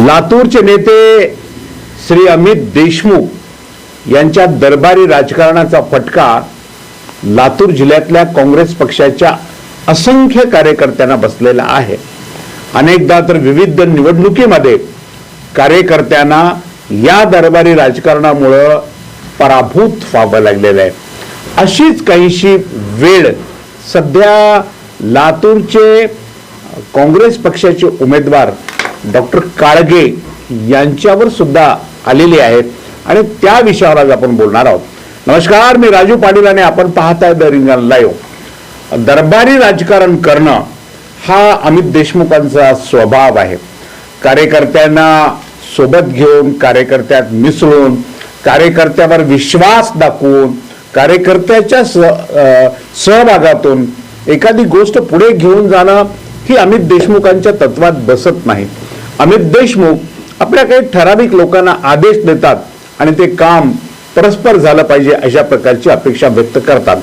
लातूरचे नेते श्री अमित देशमुख यांच्या दरबारी राजकारणाचा फटका लातूर जिल्ह्यातल्या काँग्रेस पक्षाच्या असंख्य कार्यकर्त्यांना बसलेला आहे. अनेकदा तर विविध निवडणुकीमध्ये कार्यकर्त्यांना या दरबारी राजकारणामुळं पराभूत व्हावं लागलेलं आहे. अशीच काहीशी वेळ सध्या लातूरचे काँग्रेस पक्षाचे उमेदवार डॉक्टर काळगे यांच्यावर सुद्धा आलेली आहे आणि त्या विषयावर आज आपण बोलणार आहोत. नमस्कार मी राजू पाटील आणि आपण पाहताय द रिंगण लाईव्ह. दरबारी राजकारण करणं हा अमित देशमुखांचा स्वभाव आहे. कार्यकर्त्यांना सोबत घेऊन कार्यकर्त्यात मिसळून कार्यकर्त्यावर विश्वास दाखवून कार्यकर्त्याच्या स सहभागातून एखादी गोष्ट पुढे घेऊन जाणं ही अमित देशमुखांच्या तत्वात बसत नाही. अमित देशमुख आपल्या काही ठराविक लोकांना आदेश देतात आणि ते काम परस्पर झालं पाहिजे अशा प्रकारची अपेक्षा व्यक्त करतात.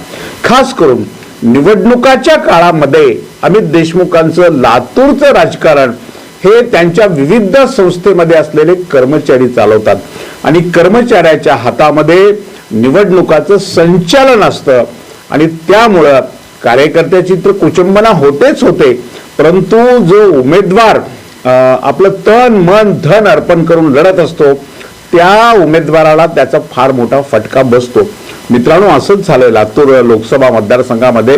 खास करून निवडणुकाच्या काळामध्ये अमित देशमुखांचं लातूरचं राजकारण हे त्यांच्या विविध संस्थेमध्ये असलेले कर्मचारी चालवतात. आणि कर्मचाऱ्याच्या हातामध्ये निवडणुकाचं संचालन असतं. आणि त्यामुळं कार्यकर्त्याची तर कुचंबना होतेच होते. परंतु जो उमेदवार आपलं तन मन धन अर्पण करून लढत असतो त्या उमेदवाराला त्याचा फार मोठा फटका बसतो. मित्रांनो असंच झालंय लातूर लोकसभा मतदारसंघामध्ये.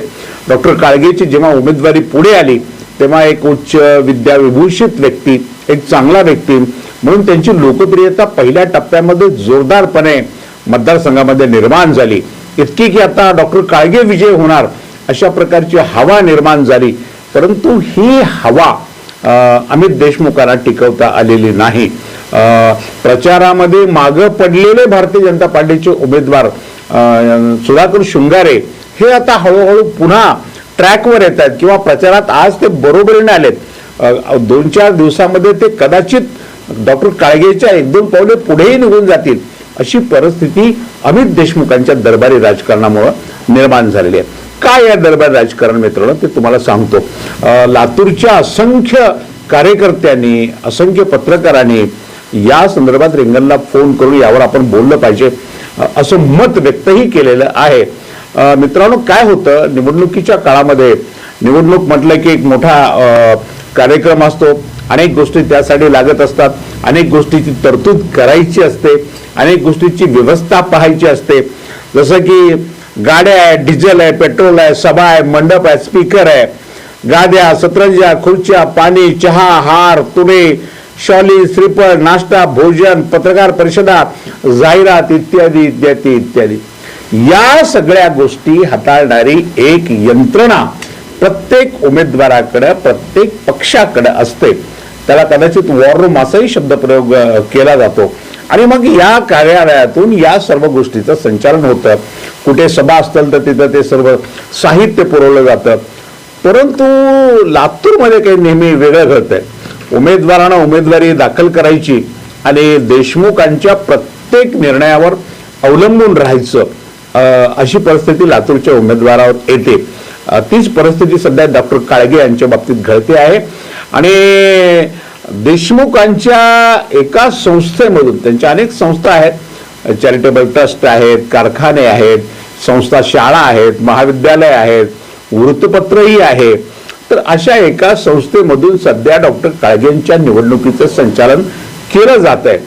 डॉक्टर काळगेची जेव्हा उमेदवारी पुढे आली तेव्हा एक उच्च विद्याविभूषित व्यक्ती एक चांगला व्यक्ती म्हणून त्यांची लोकप्रियता पहिल्या टप्प्यामध्ये जोरदारपणे मतदारसंघामध्ये निर्माण झाली. इतकी की आता डॉक्टर काळगे विजय होणार अशा प्रकारची हवा निर्माण झाली. परंतु ही हवा अमित देशमुखांना टिकवता आलेली नाही. प्रचारामध्ये मागं पडलेले भारतीय जनता पार्टीचे उमेदवार सुधाकर शृंगारे हे आता हळूहळू पुन्हा ट्रॅकवर येत आहेत किंवा प्रचारात आज ते बरोबरीने आलेत. दोन चार दिवसामध्ये ते कदाचित डॉक्टर काळगेच्या एक दोन पावले पुढेही निघून जातील अशी परिस्थिती अमित देशमुखांच्या दरबारी राजकारणामुळं निर्माण झालेली आहे. काय या दरबार राजकारण मित्रांनो? ते तुम्हाला सांगतो. लातूरच्या असंख्य कार्यकर्त्यांनी असंख्य पत्रकारांनी या संदर्भात रिंगणला फोन करून यावर आपण बोललं पाहिजे असं मत व्यक्तही केलेलं आहे. मित्रांनो काय होतं? निवडणुकीच्या काळामध्ये निवडणूक म्हटलं की एक मोठा कार्यक्रम असतो. अनेक गोष्टी त्यासाठी लागत असतात. अनेक गोष्टीची तरतूद करायची असते. अनेक गोष्टीची व्यवस्था पाहायची असते. जसं की गाड्या आहे डिझेल आहे पेट्रोल आहे सभा आहे मंडप आहे स्पीकर आहे. गाद्या सतरंजा खुर्च्या पाणी चहा हार तुरे शॉली श्रीफळ नाश्ता भोजन पत्रकार परिषदा जाहिरात इत्यादी इत्यादी इत्यादी. या सगळ्या गोष्टी हाताळणारी एक यंत्रणा प्रत्येक उमेदवाराकडं प्रत्येक पक्षाकडं असते. त्याला कदाचित वॉर रूम असाही शब्दप्रयोग केला जातो. आणि मग या कार्यालयातून या सर्व गोष्टीचं संचालन होतं. कुठे सभा असतील तर तिथं ते सर्व साहित्य पुरवलं जातं. परंतु लातूरमध्ये काही नेहमी वेगळं घडतंय. उमेदवारांना उमेदवारी दाखल करायची आणि देशमुखांच्या प्रत्येक निर्णयावर अवलंबून राहायचं अशी परिस्थिती लातूरच्या उमेदवारावर येते. तीच परिस्थिती सध्या डॉक्टर काळगे यांच्या बाबतीत घडते आहे. आणि देशमुखांच्या एका संस्थेमधून त्यांच्या अनेक संस्था आहेत. चॅरिटेबल ट्रस्ट आहेत कारखाने आहेत संस्था शाळा आहेत महाविद्यालय आहेत वृत्तपत्रही आहे. तर अशा एका संस्थेमधून सध्या डॉक्टर काळगेंच्या निवडणुकीचं संचालन केलं जात आहे.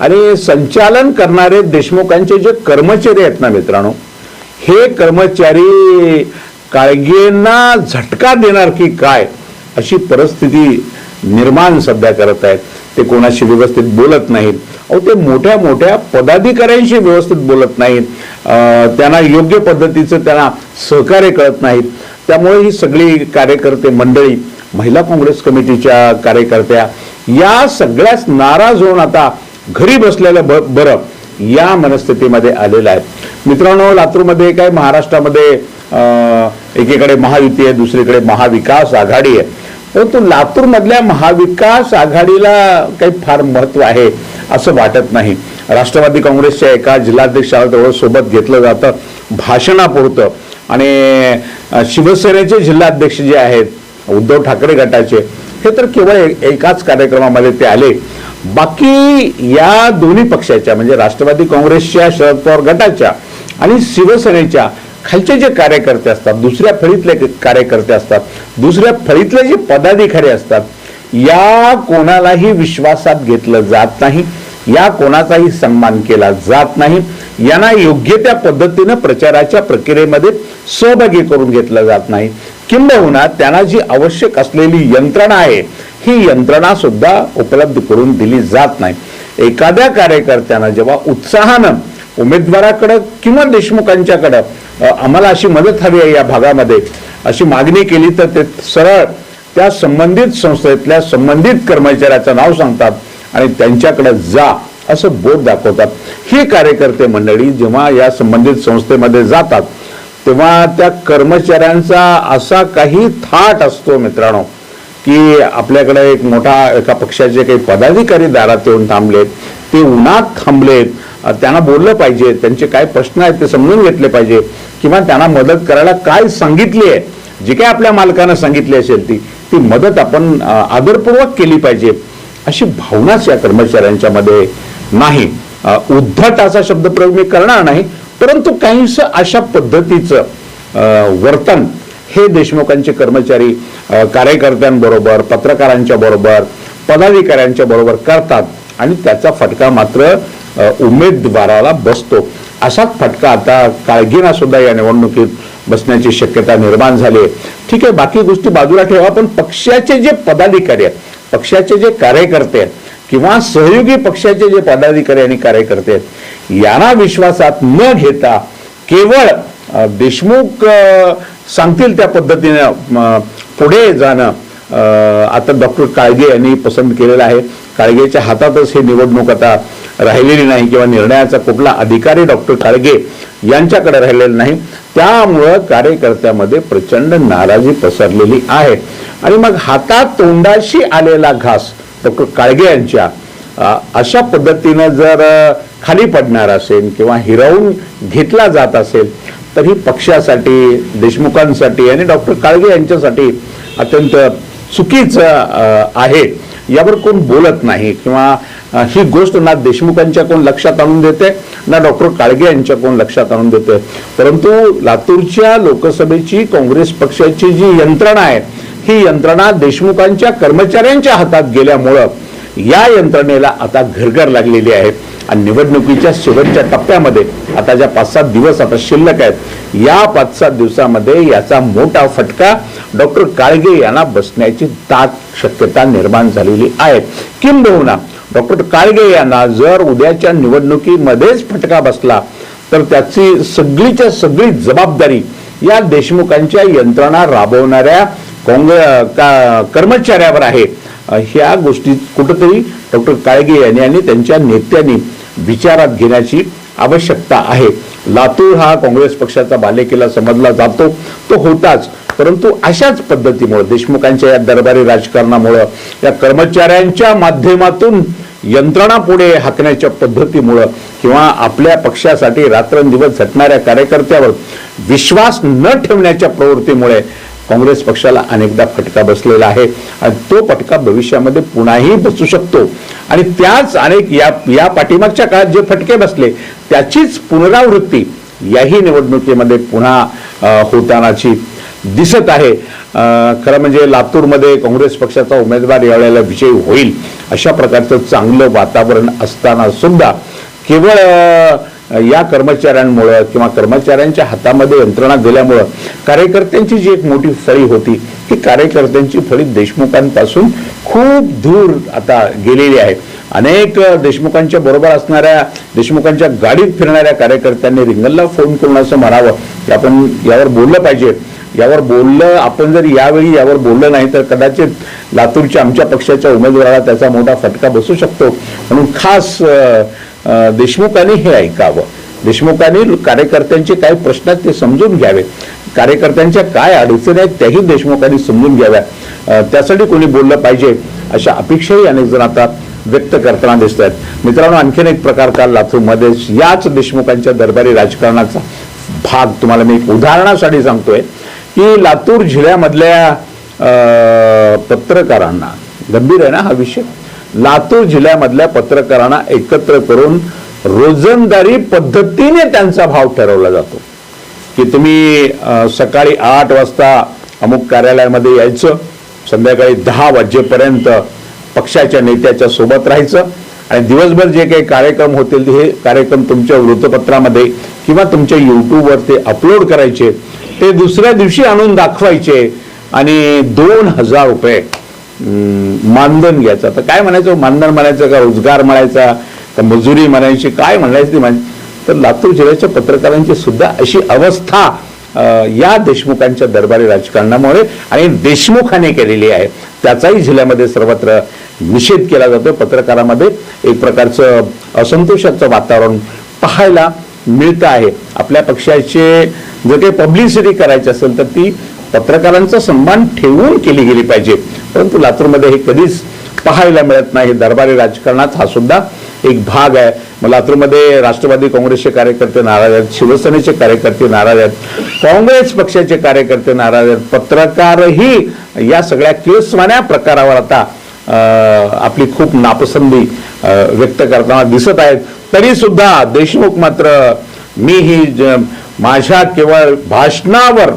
आणि संचालन करणारे देशमुखांचे जे कर्मचारी आहेत ना मित्रांनो हे कर्मचारी काळगेंना झटका देणार की काय अशी परिस्थिती निर्माण सध्या करत आहेत. ते कोणाशी व्यवस्थित बोलत नाहीत. अहो ते मोठ्या मोठ्या पदाधिकाऱ्यांशी व्यवस्थित बोलत नाहीत. त्यांना योग्य पद्धतीचं त्यांना सहकार्य कळत नाहीत. त्यामुळे ही सगळी कार्यकर्ते मंडळी महिला काँग्रेस कमिटीच्या कार्यकर्त्या या सगळ्याच नाराज होऊन आता घरी बसलेलं ब बरं या मनस्थितीमध्ये आलेलं आहे. मित्रांनो लातूरमध्ये काय महाराष्ट्रामध्ये एकीकडे महायुती आहे दुसरीकडे महाविकास आघाडी आहे. परंतु लातूरमधल्या महाविकास आघाडीला काही फार महत्त्व आहे असं वाटत नाही. राष्ट्रवादी काँग्रेसच्या एका जिल्हाध्यक्षाला तेवढं सोबत घेतलं जातं भाषणापुरतं. आणि शिवसेनेचे जिल्हाध्यक्ष जे आहेत उद्धव ठाकरे गटाचे हे तर केवळ एकाच कार्यक्रमामध्ये ते आले. बाकी या दोन्ही पक्षाच्या म्हणजे राष्ट्रवादी काँग्रेसच्या शरद पवार गटाच्या आणि शिवसेनेच्या खालचे जे कार्यकर्ते असतात दुसऱ्या फळीतले कार्यकर्ते असतात दुसऱ्या फळीतले जे पदाधिकारी असतात या कोणालाही विश्वासात घेतलं जात नाही या कोणाचाही सन्मान केला जात नाही यांना योग्य त्या पद्धतीनं प्रचाराच्या प्रक्रियेमध्ये सहभागी करून घेतलं जात नाही. किंबहुना त्यांना जी आवश्यक असलेली यंत्रणा आहे ही यंत्रणा सुद्धा उपलब्ध करून दिली जात नाही. एखाद्या कार्यकर्त्यांना जेव्हा उत्साहानं उमेदवाराकडं किंवा देशमुखांच्याकडं आम्हाला अशी मदत हवी आहे या भागामध्ये. अशी मागणी केली तर ते सरळ त्या संबंधित संस्थेतल्या संबंधित कर्मचाऱ्याचं नाव सांगतात आणि त्यांच्याकडे जा असं बोट दाखवतात. ही कार्यकर्ते मंडळी जेव्हा या संबंधित संस्थेमध्ये जातात तेव्हा त्या कर्मचाऱ्यांचा असा काही थाट असतो मित्रांनो की आपल्याकडे एक मोठा एका पक्षाचे काही पदाधिकारी दारात येऊन थांबलेत ते उन्हात थांबलेत त्यांना बोललं पाहिजे त्यांचे काय प्रश्न आहेत ते समजून घेतले पाहिजे किंवा त्यांना मदत करायला काय सांगितली आहे जी काय आपल्या मालकानं सांगितली असेल ती ती मदत आपण आदरपूर्वक केली पाहिजे अशी भावनाच या कर्मचाऱ्यांच्या मध्ये नाही. उद्धट असा शब्दप्रयोग मी करणार नाही परंतु काहीस अशा पद्धतीचं वर्तन हे देशमुखांचे कर्मचारी कार्यकर्त्यांबरोबर पत्रकारांच्या बरोबर पदाधिकाऱ्यांच्या बरोबर करतात आणि त्याचा फटका मात्र उमेदवाराला बसतो. असाच फटका आता काळगीना सुद्धा या निवडणुकीत बसण्याची शक्यता निर्माण झाली आहे. ठीक आहे बाकी गोष्टी बाजूला ठेवा पण पक्षाचे जे पदाधिकारी आहेत पक्षाचे जे कार्यकर्ते आहेत किंवा सहयोगी पक्षाचे जे पदाधिकारी आणि कार्यकर्ते आहेत यांना विश्वासात न घेता केवळ देशमुख सांगतील त्या पद्धतीने पुढे जाणं आता डॉक्टर काळगे यांनी पसंत केलेलं आहे. काळगेच्या हातातच ही निवडणूक आता राहिलेली नाही किंवा निर्णयाचा कुठला अधिकारी डॉक्टर काळगे यांच्याकडे राहिलेला नाही त्यामुळं कार्यकर्त्यामध्ये प्रचंड नाराजी पसरलेली आहे. आणि मग हातात तोंडाशी आलेला घास डॉक्टर काळगे यांच्या अशा पद्धतीनं जर खाली पडणार असेल किंवा हिरावून घेतला जात असेल तर ही पक्षासाठी देशमुखांसाठी आणि डॉक्टर काळगे यांच्यासाठी अत्यंत चुकीचं आहे. यावर कोण बोलत नाही किंवा ही गोष्ट ना देशमुखांच्या कोण लक्षात आणून देते ना डॉक्टर काळगे यांच्या कोण लक्षात आणून देते. परंतु लातूरच्या लोकसभेची काँग्रेस पक्षाची जी यंत्रणा आहे ही यंत्रणा देशमुखांच्या कर्मचाऱ्यांच्या हातात गेल्यामुळं या यंत्रणेला आता घरघर लागलेली आहे. आणि निवडणुकीच्या शेवटच्या टप्प्यामध्ये आता ज्या पाच सात दिवस आता शिल्लक आहेत या पाच सात दिवसामध्ये याचा मोठा फटका डॉक्टर काळगे यांना बसण्याची दाट शक्यता निर्माण झालेली आहे. किंबहुना डॉक्टर काळगे यांना जर उद्याच्या निवडणुकीमध्येच फटका बसला तर त्याची सगळीच्या सगळी जबाबदारी या देशमुखांच्या यंत्रणा राबवणाऱ्या काँग्रेस का कर्मचाऱ्यावर आहे. ह्या गोष्टी कुठंतरी डॉक्टर काळगे यांनी आणि त्यांच्या नेत्यांनी विचारात घेण्याची आवश्यकता आहे. लातूर हा काँग्रेस पक्षाचा बालेकिल्ला समजला जातो. तो होताच. परंतु अशाच पद्धतीमुळे देशमुखांच्या या दरबारी राजकारणामुळं या कर्मचाऱ्यांच्या माध्यमातून यंत्रणा पुढे हाकण्याच्या पद्धतीमुळं किंवा आपल्या पक्षासाठी रात्रंदिवस झटणाऱ्या कार्यकर्त्यावर विश्वास न ठेवण्याच्या प्रवृत्तीमुळे काँग्रेस पक्षाला अनेकदा फटका बसलेला आहे आणि तो फटका भविष्यामध्ये पुन्हाही बसू शकतो. आणि त्याच अनेक या या पाठीमागच्या काळात जे फटके बसले त्याचीच पुनरावृत्ती याही निवडणुकीमध्ये पुन्हा होतानाची दिसत आहे. खरं म्हणजे लातूरमध्ये काँग्रेस पक्षाचा उमेदवार यावेळेला विजयी होईल अशा प्रकारचं चांगलं वातावरण असताना सुद्धा केवळ या कर्मचाऱ्यांमुळं किंवा कर्मचाऱ्यांच्या हातामध्ये यंत्रणा दिल्यामुळं कार्यकर्त्यांची जी एक मोठी फळी होती ती कार्यकर्त्यांची फळी देशमुखांपासून खूप दूर आता गेलेली आहे. अनेक देशमुखांच्या बरोबर असणाऱ्या देशमुखांच्या गाडीत फिरणाऱ्या कार्यकर्त्यांनी रिंगलला फोन करून असं म्हणावं की आपण यावर बोललं पाहिजे. यावर बोललं आपण जर यावेळी यावर बोललं नाही तर कदाचित लातूरच्या आमच्या पक्षाच्या उमेदवाराला त्याचा मोठा फटका बसू शकतो. म्हणून खास देशमुखांनी हे ऐकावं. देशमुखांनी कार्यकर्त्यांचे काय प्रश्न आहेत ते समजून घ्यावे कार्यकर्त्यांच्या काय अडचणी आहेत त्याही देशमुखांनी समजून घ्याव्या. त्यासाठी कोणी बोललं पाहिजे अशा अपेक्षाही अनेक जण आता व्यक्त करताना दिसत आहेत. मित्रांनो आणखीन एक प्रकार काल लातूरमध्ये याच देशमुखांच्या दरबारी राजकारणाचा भाग तुम्हाला मी एक उदाहरणासाठी सांगतोय की लातूर जिल्ह्यामधल्या पत्रकारांना गंभीर आहे ना हा विषय? लातूर जिल्ह्यामधल्या पत्रकारांना एकत्र करून रोजंदारी पद्धतीने त्यांचा भाव ठरवला जातो. की तुम्ही सकाळी आठ वाजता अमुक कार्यालयामध्ये यायचं संध्याकाळी दहा वाजेपर्यंत पक्षाच्या नेत्याच्या सोबत राहायचं आणि दिवसभर जे काही कार्यक्रम होतील हे कार्यक्रम तुमच्या वृत्तपत्रामध्ये किंवा तुमच्या यूट्यूबवर ते अपलोड करायचे ते दुसऱ्या दिवशी आणून दाखवायचे आणि दोन हजार रुपये मानधन घ्यायचं. तर काय म्हणायचं? मानधन म्हणायचं का? रोजगार म्हणायचा? का मजुरी म्हणायची? काय म्हणायची ती म्हणायची तर लातूर जिल्ह्याच्या पत्रकारांची सुद्धा अशी अवस्था या देशमुखांच्या दरबारी राजकारणामुळे आणि देशमुखाने केलेली आहे. त्याचाही जिल्ह्यामध्ये सर्वत्र निषेध केला जातो पत्रकारामध्ये एक प्रकारचं असंतोषाचं वातावरण पाहायला मिळतं आहे. आपल्या पक्षाचे जर काही पब्लिसिटी करायची असेल तर ती पत्रकारांचा सन्मान ठेवून केली गेली पाहिजे. परंतु लातूरमध्ये हे कधीच पाहायला मिळत नाही. दरबारी राजकारणात हा सुद्धा एक भाग आहे. मग लातूरमध्ये राष्ट्रवादी काँग्रेसचे कार्यकर्ते नाराज आहेत शिवसेनेचे कार्यकर्ते नाराज आहेत काँग्रेस पक्षाचे कार्यकर्ते नाराज आहेत. पत्रकारही या सगळ्या किळसवाण्या प्रकारावर आता आपली खूप नापसंती व्यक्त करताना दिसत आहेत. तरी सुद्धा देशमुख मात्र मी ही ज- माझ्या केवळ भाषणावर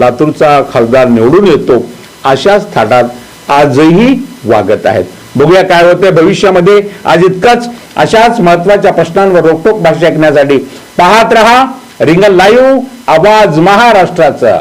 लातूरचा खासदार निवडून येतो अशाच थाटात आजही वागत आहेत. बघूया काय होतंय भविष्यामध्ये. आज इतकंच अशाच महत्त्वाच्या प्रश्नांवर रोखोक भाषा ऐकण्यासाठी पाहत रहा रिंगल लाईव्ह आवाज महाराष्ट्राचा.